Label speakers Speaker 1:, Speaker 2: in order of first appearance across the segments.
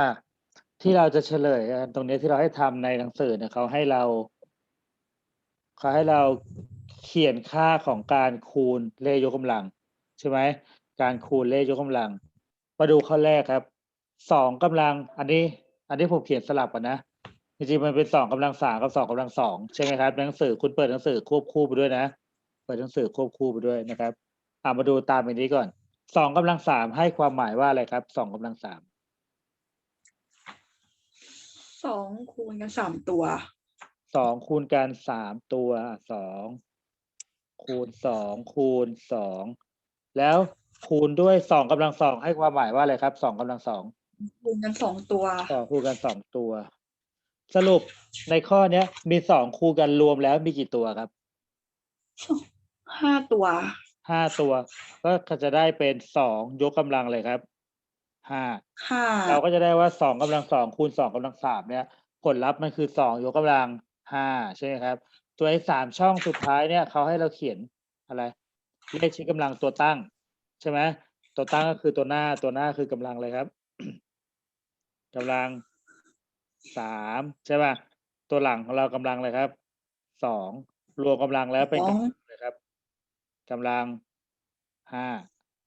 Speaker 1: อะที่เราจะเฉลยกันตรงนี้ที่เราให้ทำในหนังสือเนี่ยเขาให้เราเขาให้เราเขียนค่าของการคูณเลขยกกำลัง ใช่ไหมการคูณเลขยกกำลัง มาดูข้อแรกครับสองกำลัง อันนี้ อันนี้ผมเขียนสลับกันนะจริงๆมันเป็นสองกำลังสามกับสองกำลังสองใช่ไหมครับหนังสือคุณเปิดหนังสือควบคู่ไปด้วยนะเปิดหนังสือควบคู่ไปด้วยนะครับอ่ามาดูตามอันนี้ก่อนสองกำลังสามให้ความหมายว่าอะไรครับสองกำลังสาม
Speaker 2: สองคูณกันสามตัว
Speaker 1: สองคูณกันสามตัวสองคูณสองคูณสองแล้วคูณด้วยสองกำลังสองให้ความหมายว่าอะไรครับสองกำลังสอง
Speaker 2: คูณกันสองตัว
Speaker 1: สองคูณกันสองตัว สรุปในข้อเนี้ย มีสองคูณกันรวมแล้วมีกี่ตัวครับ
Speaker 2: ห้าตัว
Speaker 1: ห้าตัว ก็จะได้เป็นสองยกกำลังเลยครับ ห้า
Speaker 2: ห้า
Speaker 1: เราก็จะได้ว่าสองกำลังสองคูณสองกำลังสามเนี่ย ผลลัพธ์มันคือสองยกกำลังห้าใช่ไหมครับ ตัวไอ้สามช่องสุดท้ายเนี่ยเขาให้เราเขียนอะไรเลขชี้กำลังตัวตั้ง ใช่ไหมตัวตั้งก็คือตัวหน้าตัวหน้าคือกำลังเลยครับกำลังสามใช่ป่ะตัวหลังของเรากำลังเลยครับสองรวมกำลังแล้วเป็น
Speaker 2: สอง
Speaker 1: กำลังเลยครับกำลังห้า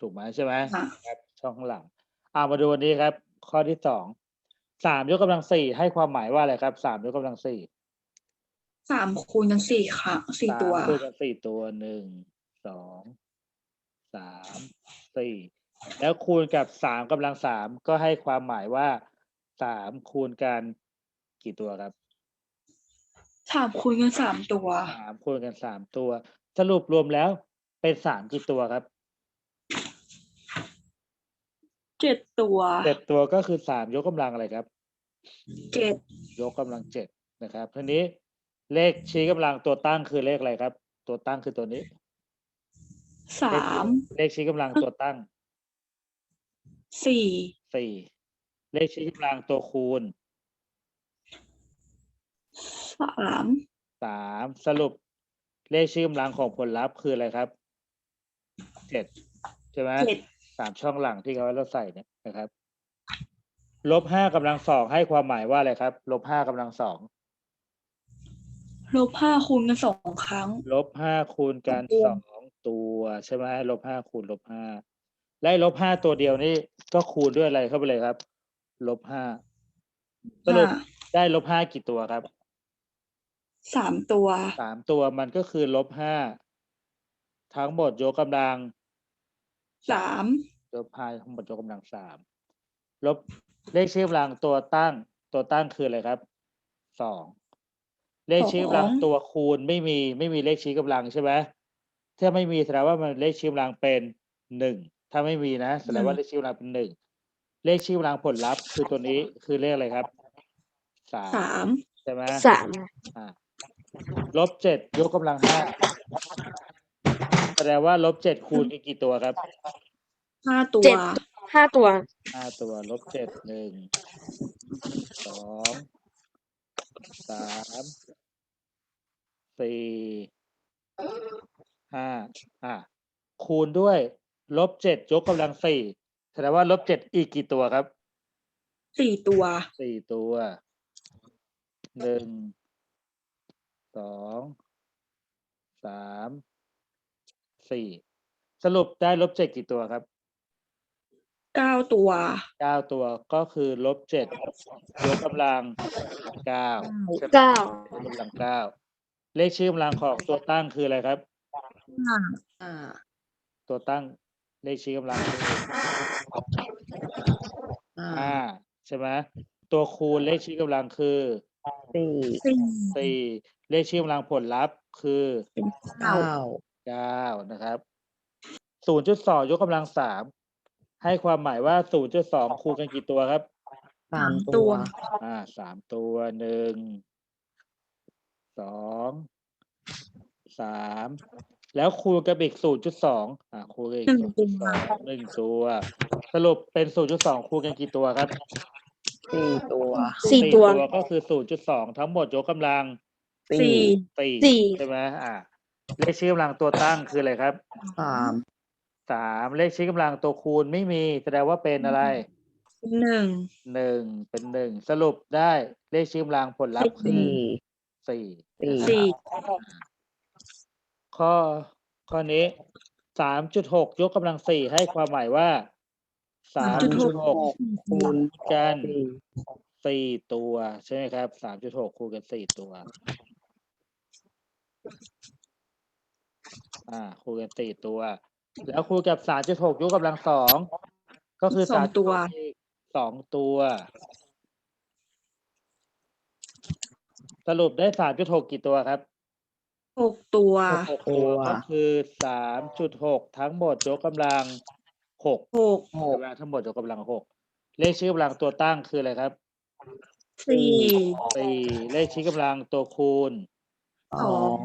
Speaker 1: ถูกไหมใช่ไหม
Speaker 2: ค่ะ
Speaker 1: ครับช่องข้างหลัง อ่ามาดูวันนี้ครับ ข้อที่สองสามยกกำลังสี่ให้ความหมายว่าอะไรครับสามยกกำลังสี่
Speaker 2: สามคูณกันสี่ค่ะสี่
Speaker 1: สาม
Speaker 2: ตัว
Speaker 1: คูณกันสี่ตัวหนึ่งสองสามสี่แล้วคูณกับสามกำลังสามก็ให้ความหมายว่าสามคูณกันกี่ตัวครับ
Speaker 2: สามคูณกันสามตัว
Speaker 1: สามคูณกันสามตัว สรุปรวมแล้วเป็นสามกี่ตัวครับ
Speaker 2: เจ็ดตัว
Speaker 1: เจ็ดตัวก็คือสามยกกำลังอะไรครับ
Speaker 2: เจ็ด
Speaker 1: ยกกำลังเจ็ดนะครับทีนี้เลขชี้กำลังตัวตั้งคือเลขอะไรครับ ตัวตั้งคือตัวนี้
Speaker 2: สาม
Speaker 1: เลขชี้กำลังตัวตั้ง
Speaker 2: สี่
Speaker 1: สี่เลขชี้กำลังตัวคูณ
Speaker 2: สาม
Speaker 1: สามสรุป เลขชี้กำลังของผลลัพธ์คืออะไรครับเจ็ดใช่ไหม
Speaker 2: เจ็ด
Speaker 1: สามช่องหลังที่เขาให้เราใส่เนี่ยนะครับลบห้ากำลังสองให้ความหมายว่าอะไรครับลบห้ากำลังสอง
Speaker 2: ลบห้าคูณกันสองครั้ง
Speaker 1: ลบห้าคูณกัน
Speaker 2: ตัว
Speaker 1: สองตัวใช่ไหมลบห้าคูณลบห้าและไอ้ลบห้าตัวเดียวนี่ก็คูณด้วยอะไรเข้าไปเลยครับลบห้าสรุป
Speaker 2: ห้า
Speaker 1: ได้ลบห้ากี่ตัวครับ
Speaker 2: สามตัว
Speaker 1: สามตัวมันก็คือลบห้าทั้งหมดยกกำลัง
Speaker 2: สาม
Speaker 1: ลบห้าทั้งหมดยกกำลังสามลบเลขชี้กำลังตัวตั้งตัวตั้งคืออะไรครับสองเลขชี้กำลังตัวคูณไม่มีไม่มีเลขชี้กำลังใช่ไหมถ้าไม่มีแสดงว่ามันเลขชี้กำลังเป็นหนึ่งถ้าไม่มีนะแสดงว่าเลขชี้กำลังเป็นหนึ่งเลขชี้กำลังผลลัพธ์คือตัวนี้คือเลขอะไรครับสาม
Speaker 2: สาม
Speaker 1: ใช่ไหม
Speaker 3: สาม
Speaker 1: อ่าลบเจ็ดยกกำลังห้าแสดงว่าลบเจ็ดคูณกันกี่ตัวครับ
Speaker 2: ห้าตัว
Speaker 3: เจ็ดห้าตัว
Speaker 1: ห้าตัวลบเจ็ดหนึ่งสองสามสี่ห้าอะคูณด้วยลบเจ็ดยกกำลังสี่แสดงว่าลบเจ็ดอีกกี่ตัวครับ
Speaker 2: สี่ตัว
Speaker 1: สี่ตัวหนึ่งสองสามสี่สรุปได้ลบเจ็ดกี่ตัวครับ
Speaker 2: เก้าตัว
Speaker 1: เก้าตัวก็คือลบเจ็ดยกกำลังเก้าใช่ไหม
Speaker 3: เก้า
Speaker 1: ยกกำลังเก้าเลขชื่อกำลังของตัวตั้งคืออะไรครับ
Speaker 2: อ่า
Speaker 1: ตัวตั้งเลขชี้กำลังคือห้าใช่ไหมตัวคูณเลขชี้กำลังคือ
Speaker 2: สี่
Speaker 1: สี่เลขชี้กำลังผลลัพธ์คือ
Speaker 2: เก้า
Speaker 1: เก้านะครับศูนย์จุดสองยกกำลังสาม ให้ความหมายว่าศูนย์จุดสองคูณกันกี่ตัวครับ
Speaker 2: สามตัว
Speaker 1: อ่าสามตัวหนึ่งสองสามแล้วคูณกับอีกศูนย์จุดสองอ่าคูณกับอีก
Speaker 2: หนึ่ง
Speaker 1: ศูนย์จุดสองหนึ่งตัว สรุปเป็นศูนย์จุดสองคูณกันกี่ตัวครับ
Speaker 2: สี่ตัว
Speaker 3: สี่ตัว
Speaker 1: ก็คือศูนย์จุดสองทั้งหมดยกกำลัง
Speaker 2: สี่
Speaker 1: สี่
Speaker 3: สี่
Speaker 1: ใช่ไหมอ่าเลขชี้กำลังตัวตั้งคืออะไรครับ
Speaker 2: สาม
Speaker 1: สามเลขชี้กำลังตัวคูณไม่มี แสดงว่าเป็นอะไร
Speaker 2: หนึ่ง
Speaker 1: หนึ่งเป็นหนึ่งสรุปได้เลขชี้กำลังผลลัพธ์คือ
Speaker 3: สี่
Speaker 1: สี่
Speaker 3: สี่
Speaker 1: นะครับข้อข้อนี้สามจุดหกยกกำลังสี่ให้ความหมายว่าสามจุดหก
Speaker 3: คูณ
Speaker 1: กัน
Speaker 3: สี่
Speaker 1: สี่ตัวใช่ไหมครับสามจุดหกคูณกันสี่ตัว อ่าคูณกันสี่ตัว แล้วคูณกับสามจุดหกยกกำลังสองก็คือ
Speaker 2: สองตัว
Speaker 1: 3.6อีกสองตัว สรุปได้สามจุดหกกี่ตัวครับ
Speaker 2: หกตัว
Speaker 1: หกตัวก็คือสามจุดหกทั้งหมดยกกำลังหก
Speaker 2: หก
Speaker 3: หก
Speaker 1: กำลังทั้งหมดยกกำลังหกเลขชี้กำลังตัวตั้งคืออะไรครับ
Speaker 2: สี่
Speaker 1: สี่เลขชี้กำลังตัวคูณ
Speaker 3: สอง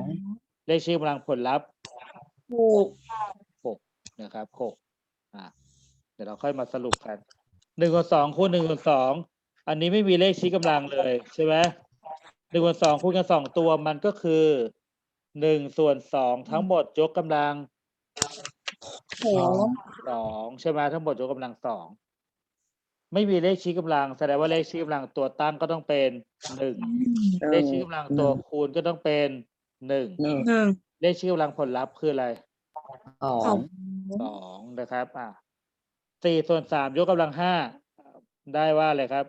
Speaker 1: เลขชี้กำลังผลลัพธ์
Speaker 2: หก
Speaker 1: หก นะครับหกอ่าเดี๋ยวเราค่อยมาสรุปกันหนึ่งกับสองคูณหนึ่งกับสองอันนี้ไม่มีเลขชี้กำลังเลยใช่ไหมหนึ่งกับสองคูณกันสองตัวมันก็คือหนึ่งส่วนสองทั้งหมดยกกำลัง
Speaker 2: สอง
Speaker 1: สองใช่ไหมทั้งหมดยกกำลังสองไม่มีเลขชี้กำลัง แสดงว่าเลขชี้กำลังตัวตั้งก็ต้องเป็นหนึ่งเลขชี้กำลังตัวคูณก็ต้องเป็นหนึ่ง
Speaker 3: หนึ่ง
Speaker 2: หนึ่ง
Speaker 1: เลขชี้กำลังผลลัพธ์คืออะไร
Speaker 3: สอ
Speaker 2: สองง
Speaker 1: สองนะครับอะสี่ส่วนสามยกกำลังห้าได้ว่าอะไรครับ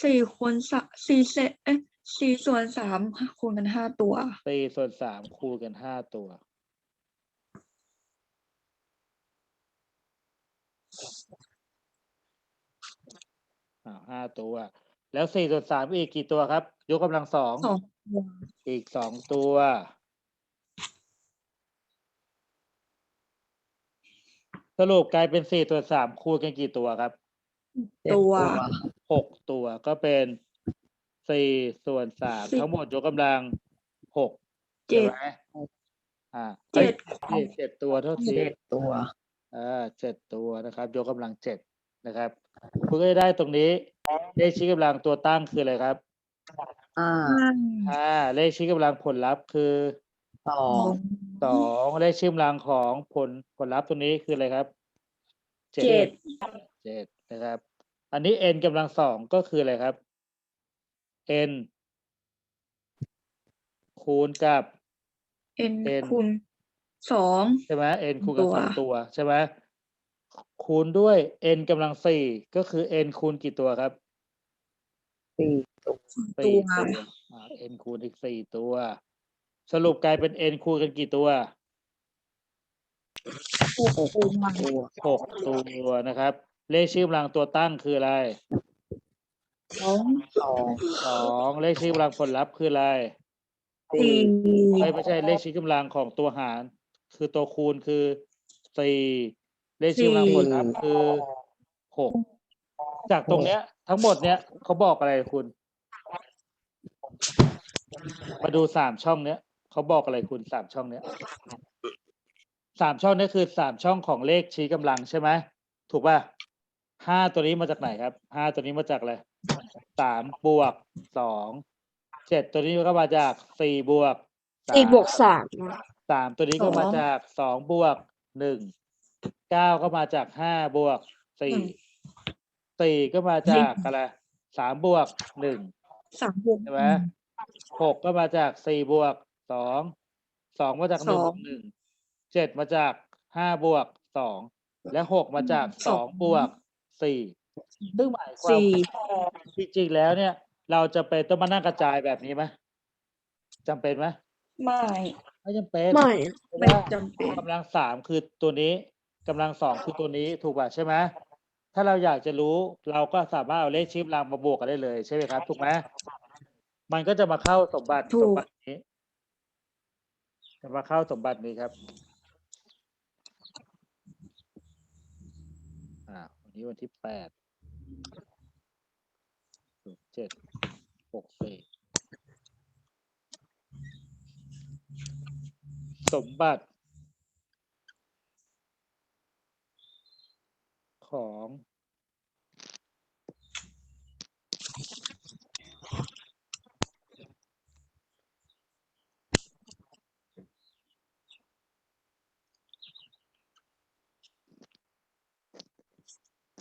Speaker 2: สี่คูณสามสี่เศษเอ้ยสี่ส่วนสามคูณกันห้าตัว
Speaker 1: สี่ส่วนสามคูณกันห้าตัว อ่าห้าตัว แล้วสี่ส่วนสามอีกกี่ตัวครับ ยกกำลังสอง
Speaker 2: สองตัว
Speaker 1: อีกสองตัว สรุปกลายเป็นสี่ส่วนสามคูณกันกี่ตัวครับ
Speaker 3: เจ็ด
Speaker 2: ตัว
Speaker 1: หกตัวก็เป็นสี่ส่วนสาม
Speaker 2: สิบ
Speaker 1: ทั้งหมดยกกำลังหก
Speaker 2: เจ็ด
Speaker 1: ใช่ไหมอ่า
Speaker 2: เจ็ด
Speaker 1: อ้ยเจ็ดตัวเท่าที
Speaker 3: เจ็ดตัว
Speaker 1: อ่าเจ็ดตัวนะครับยกกำลังเจ็ดนะครับคุณก็จะได้ตรงนี้ เลขชี้กำลังตัวตั้งคืออะไรครับ
Speaker 3: ห้า
Speaker 2: ห้า
Speaker 1: ห้าเลขชี้กำลังผลลัพธ์คือ
Speaker 3: สอ
Speaker 2: สองง
Speaker 1: สองเลขชี้กำลังของผลผลลัพธ์ตัวนี้คืออะไรครับ
Speaker 2: เจ็ด
Speaker 1: เจ็ดนะครับ อันนี้ n กำลังสองก็คืออะไรครับ n คูณกับ
Speaker 2: เอ็น
Speaker 1: เอ็น
Speaker 2: คูณสอง
Speaker 1: ใช่ไหม n คูณกับ
Speaker 2: ตัว
Speaker 1: สองตัวใช่ไหมคูณด้วย n กำลังสี่ก็คือ n คูณกี่ตัวครับ
Speaker 3: สี่
Speaker 2: ตั
Speaker 1: สี่
Speaker 2: ว
Speaker 1: ตัวอ่า n คูณอีกสี่ตัว สรุปกลายเป็น n คูณกันกี่ตัว
Speaker 2: หกตัว
Speaker 3: ตัว
Speaker 1: หกตัวนะครับ เลขชื่อกำลังตัวตั้งคืออะไร
Speaker 2: สอง
Speaker 3: สอง
Speaker 1: สองเลขชื่อกำลังผลลัพธ์คืออะไร
Speaker 3: สี่
Speaker 2: สี่
Speaker 1: ไม่ไม่ใช่เลขชี้กำลังของตัวหาร คือตัวคูณคือสี่เลขชี้กำลังผลลัพธ์คือหกจากตรงเนี้ย ทั้งหมดเนี้ยเขาบอกอะไรคุณ มาดูสามช่องเนี้ย เขาบอกอะไรคุณสามช่องเนี้ยสามช่องเนี้ยคือสามช่องของเลขชี้กำลังใช่ไหมถูกป่ะห้าตัวนี้มาจากไหนครับห้าตัวนี้มาจากอะไรสามบวกสองเจ็ดตัวนี้ก็มาจากสี่บวกสาม
Speaker 4: สี่บวกสาม
Speaker 1: สามตัวนี้ก็มาจากสองบวกหนึ่งเก้าก็มาจากห้าบวกสี่สี่ก็มาจากอะไรสามบวกหนึ่ง
Speaker 2: สามบวก
Speaker 1: ใช่ไหมหกก็มาจากสี่บวก สอง สองมาจากหนึ่ง
Speaker 2: ส
Speaker 1: บ
Speaker 2: อ
Speaker 1: ว
Speaker 2: ง
Speaker 1: กหนึ่ง เจ็ดมาจากห้าบวกสอง และหกมาจากสองบวกสี่ ซึ่งหมายความ
Speaker 2: สี่
Speaker 1: จริงๆแล้วเนี่ย เราจะเป็นต้องมานั่งกระจายแบบนี้ไหมจำเป็นไหม
Speaker 2: ไม่
Speaker 1: ไม่จำเป็น
Speaker 4: ไม่
Speaker 1: เพราะ
Speaker 2: ไม่
Speaker 1: ว่า
Speaker 2: จำเป็น
Speaker 1: กำลังสามคือตัวนี้กำลังสองคือตัวนี้ถูกป่ะใช่ไหมถ้าเราอยากจะรู้เราก็สามารถเอาเลขชิปรางมาบวกกันได้เลยใช่ไหมครับ ถูกไหมมันก็จะมาเข้าสมบัติสมบัตินี้ จะมาเข้าสมบัตินี้ครับอ่าวันนี้วันที่แปดเจ็ดหกสี่สมบัติของ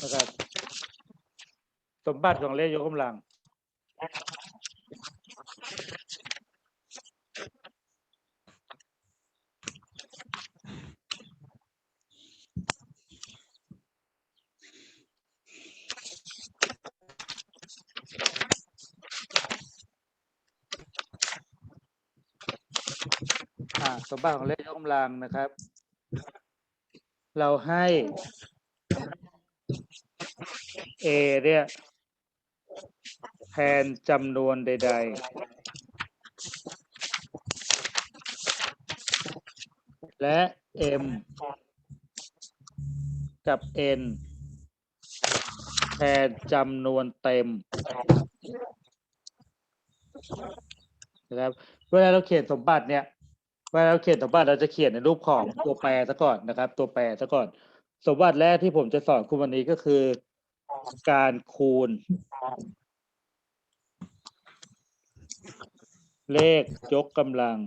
Speaker 1: นะครับสมบัติของเลขยกกำลัง อ่าสมบัติของเลขยกกำลังนะครับ เราให้ A เนี่ยแทนจำนวนใด ๆ และ M กับ N แทนจำนวนเต็มนะครับเวลาเราเขียนสมบัติเนี่ยเวลาเราเขียนสมบัติเราจะเขียนในรูปของตัวแปรซะก่อนนะครับ ตัวแปรซะก่อน สมบัติแรกที่ผมจะสอนคุณวันนี้ก็คือ การคูณ เลขยกกำลัง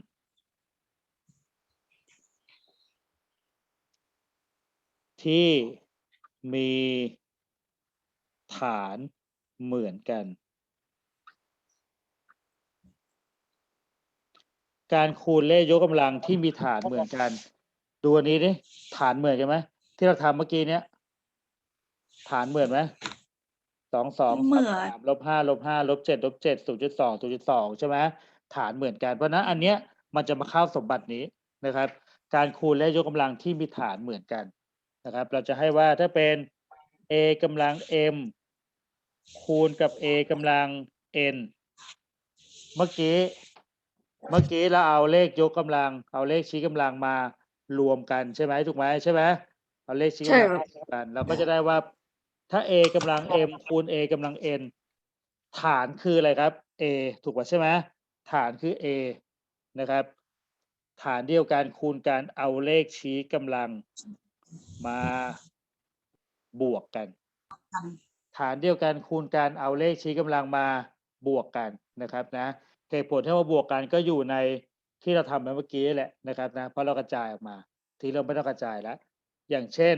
Speaker 1: ที่มีฐานเหมือนกัน การคูณเลขยกกำลังที่มีฐานเหมือนกัน ดูอันนี้ดิฐานเหมือนกันไหมที่เราทำเมื่อกี้เนี้ย ฐานเหมือนไหมสองสอง
Speaker 2: เหมือน
Speaker 1: สามลบห้าลบห้าลบเจ็ดลบเจ็ดศูนย์จุดสองศูนย์จุดสองใช่ไหมฐานเหมือนกันเพราะฉะนั้นอันเนี้ยมันจะมาเข้าสมบัตินี้นะครับ การคูณและยกกำลังที่มีฐานเหมือนกันนะครับ เราจะให้ว่าถ้าเป็น a กำลัง m คูณกับ a กำลัง n เมื่อกี้ เมื่อกี้เราเอาเลขยกกำลัง เอาเลขชี้กำลังมารวมกันใช่ไหมถูกไหมใช่ไหมเอาเลขชี้กำลัง
Speaker 2: ใช่ครับ
Speaker 1: มารวมกัน เราก็จะได้ว่า ถ้า a กำลัง m คูณ a กำลัง n ฐานคืออะไรครับ a ถูกป่ะใช่ไหมฐานคือ a นะครับ ฐานเดียวกันคูณกันเอาเลขชี้กำลังมาบวกกัน ฐานเดียวกันคูณกันเอาเลขชี้กำลังมาบวกกันนะครับนะเหตุผลที่ว่าบวกกันก็อยู่ในที่เราทำไปเมื่อกี้แหละนะครับนะเพราะเรากระจายออกมา ทีเราไม่ต้องกระจายแล้วอย่างเช่น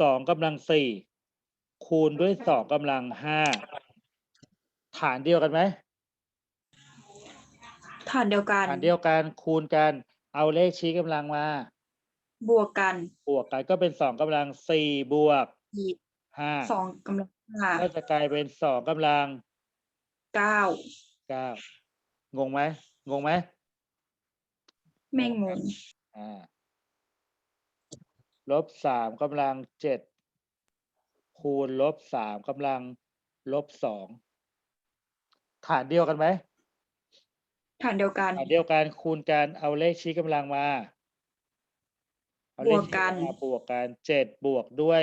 Speaker 1: สองกำลังสี่คูณด้วยสองกำลังห้าฐานเดียวกันไหม
Speaker 2: ฐานเดียวกัน
Speaker 1: ฐานเดียวกันคูณกัน เอาเลขชี้กำลังมา
Speaker 2: บวกกัน
Speaker 1: บวกกันก็เป็นสองกำลังสี่บวก
Speaker 2: อีก
Speaker 1: ห้า
Speaker 2: สองกำลังห้า
Speaker 1: ก็จะกลายเป็นสองกำลัง
Speaker 2: เก้า
Speaker 1: เก้างงไหมงงไหม
Speaker 2: ไม่งง
Speaker 1: อ่า ลบสามกำลังเจ็ดคูณลบสามกำลังลบสองฐานเดียวกันไหม
Speaker 2: ฐานเดียวกัน
Speaker 1: ฐานเดียวกันคูณกันเอาเลขชี้กำลังมาเอาเลข
Speaker 2: บวกกัน
Speaker 1: ชี้ำลังมาบวกกันเจ็ดบวกด้วย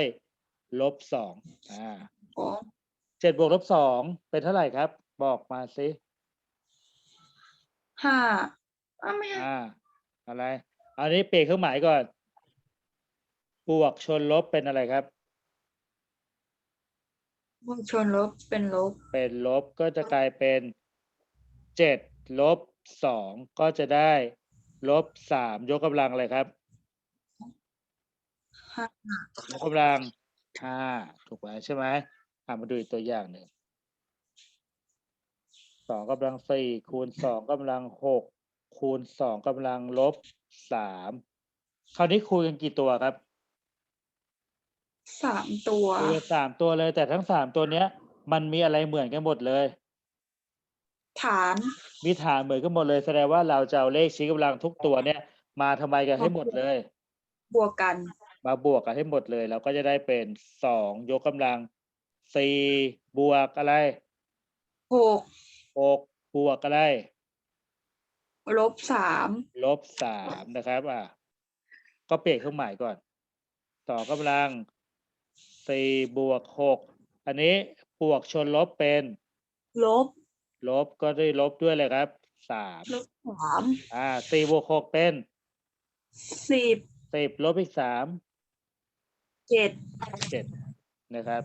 Speaker 1: ลบสองอ่า
Speaker 2: อ๋อ
Speaker 1: เจ็ดบวกลบสองเป็นเท่าไหร่ครับ บอกมาสิ
Speaker 2: ห้าอ้าวไม่ใช่
Speaker 1: อ่าอะไร อันนี้เปลี่ยนเครื่องหมายก่อน บวกชนลบเป็นอะไรครับ
Speaker 2: บวกชนลบเป็นลบ
Speaker 1: เป็นลบก็จะกลายเป็นเจ็ดลบสองก็จะได้ลบสามยกกำลังอะไรครับ
Speaker 2: ห้าย
Speaker 1: กกำลังห้าถูกไหมใช่ไหมอ่ามาดูอีกตัวอย่างหนึ่งสองกำลังสี่คูณสองกำลังหกคูณสองกำลังลบสามคราวนี้คูณกันกี่ตัวครับ
Speaker 2: สามตัว
Speaker 1: คูณกันสามตัวเลย แต่ทั้งสามตัวเนี้ย มันมีอะไรเหมือนกันหมดเลย
Speaker 2: ฐาน
Speaker 1: มีฐานเหมือนกันหมดเลยแสดงว่าเราจะเอาเลขชี้กำลังทุกตัวเนี่ย มาทำไมกันให้หมดเลย
Speaker 2: บวกกัน
Speaker 1: มาบวกกันให้หมดเลยเราก็จะได้เป็นสองยกกำลังสี่บวกอะไร
Speaker 2: หก
Speaker 1: หกบวกอะไร
Speaker 2: ลบสาม
Speaker 1: ลบสามนะครับ อะ ก็เปลี่ยนเครื่องหมายก่อนสองกำลัง สี่บวกหกอันนี้บวกชนลบเป็น
Speaker 2: ลบ
Speaker 1: ลบก็ได้ลบด้วยเลยครับสาม
Speaker 2: ลบสาม
Speaker 1: อ่าสี่บวกหกเป็น
Speaker 2: สิบ
Speaker 1: สิบลบอีกสาม
Speaker 2: เจ็ด
Speaker 1: เจ็ดนะครับ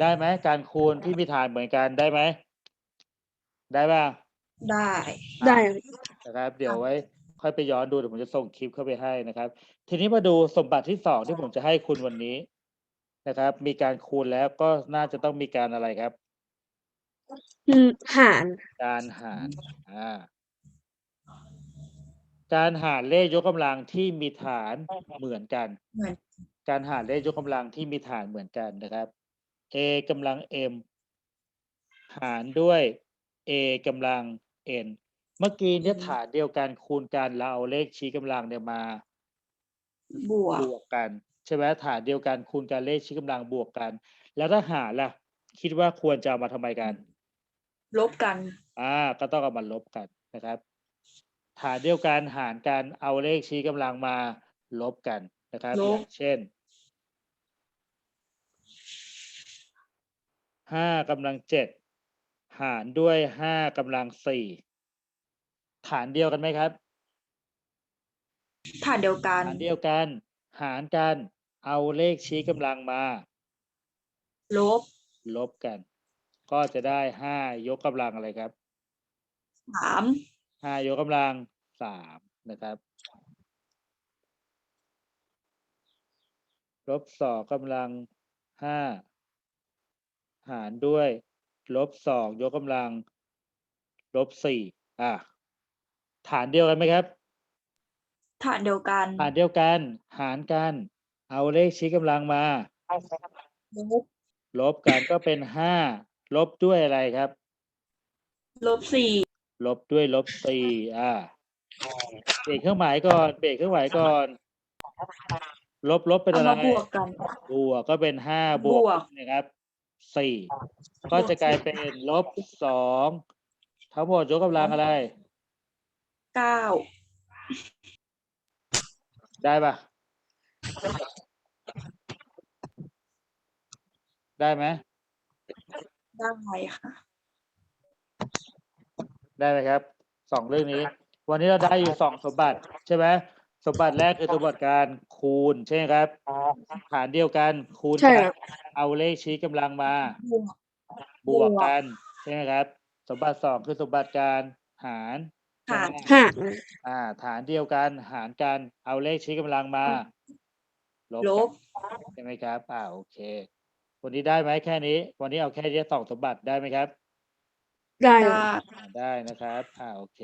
Speaker 1: ได้ไหมการคูณที่มีฐานเหมือนกันได้ไหมได้ป่ะ
Speaker 2: ได้
Speaker 1: ได้ นะครับ เดี๋ยวไว้ ค่อยไปย้อนดูเดี๋ยวผมจะส่งคลิปเข้าไปให้นะครับ ทีนี้มาดูสมบัติที่สองที่ผมจะให้คุณวันนี้ นะครับ มีการคูณแล้วก็น่าจะต้องมีการอะไรครับ
Speaker 4: อืมหาร
Speaker 1: การหารอ่าการหารเลขยกกำลังที่มีฐานเหมือนกัน
Speaker 2: เหมือน
Speaker 1: การหารเลขยกกำลังที่มีฐานเหมือนกันนะครับ a กำลัง m หารด้วย a กำลัง n เมื่อกี้เนี่ยฐานเดียวกันคูณกันเราเอาเลขชี้กำลังเนี่ยมา
Speaker 2: บวก
Speaker 1: บวกกัน ใช่ไหมฐานเดียวกันคูณกันเลขชี้กำลังบวกกัน แล้วถ้าหารล่ะ คิดว่าควรจะเอามาทำไมกัน
Speaker 2: ลบกัน
Speaker 1: อ่า ก็ต้องเอามาลบกันนะครับฐานเดียวกันหารกันเอาเลขชี้กำลังมาลบกันนะครับ
Speaker 2: ล
Speaker 1: อบย่างเช่นห้ากำลังเจ็ดหารด้วยห้ากำลังสี่ฐานเดียวกันไหมครับ
Speaker 2: ฐานเดียวกัน
Speaker 1: ฐานเดียวกัน หารกัน เอาเลขชี้กำลังมา
Speaker 2: ลบ
Speaker 1: ลบกัน ก็จะได้ห้ายกกำลังอะไรครับ
Speaker 2: สาม
Speaker 1: ห้ายกกำลังสามนะครับลบสองกำลังห้าหารด้วยลบสองยกกำลังลบสี่อะฐานเดียวกันไหมครับ
Speaker 2: ฐานเดียวกัน
Speaker 1: ฐานเดียวกัน หารกัน เอาเลขชี้กำลังมา
Speaker 2: ลบ
Speaker 1: ลบกันก็เป็นห้าลบด้วยอะไรครับ
Speaker 2: ลบสี่
Speaker 1: ลบด้วยลบสี่อ่าเบรกเครื่องหมายก่อนเบรกเครื่องหมายก่อน ลบลบเป็น
Speaker 2: เอา
Speaker 1: อะไร
Speaker 2: มาบวกกัน
Speaker 1: บวกก็เป็นห้าบบว
Speaker 2: ว
Speaker 1: ก
Speaker 2: ก
Speaker 1: นะครับสี่ก็จะกลายเป็นลบสองทั้งหมดยกกำลังอะไร
Speaker 2: เก้า
Speaker 1: ได้ปะ ได้ไหม
Speaker 2: ได้ค่ะ
Speaker 1: ได้ไหมครับสองเรื่องนี้ วันนี้เราได้อยู่สองสมบัติใช่ไหมสมบัติแรกคือสมบัติการคูณ ใช่ไหมครับฐานเดียวกันคูณ
Speaker 4: ใช่
Speaker 1: กั
Speaker 4: ครั
Speaker 1: น
Speaker 4: บ
Speaker 1: เอาเลขชี้กำลังมา
Speaker 2: บวก
Speaker 1: บวก
Speaker 2: บวก
Speaker 1: กันใช่ไหมครับ สมบัติสองคือสมบัติการหาร
Speaker 2: หาร
Speaker 1: ใช่ไหม
Speaker 4: หาร
Speaker 1: อ่า ฐานเดียวกันหารกันเอาเลขชี้กำลังมาลบ
Speaker 2: ล
Speaker 1: กับนใช่ไหมครับ อ่าโอเค วันนี้ได้ไหมแค่นี้ วันนี้เอาแค่นี้สองสมบัติได้ไหมครับ
Speaker 4: ได้
Speaker 2: ได้
Speaker 1: อ่าได้นะครับ อ่าโอเค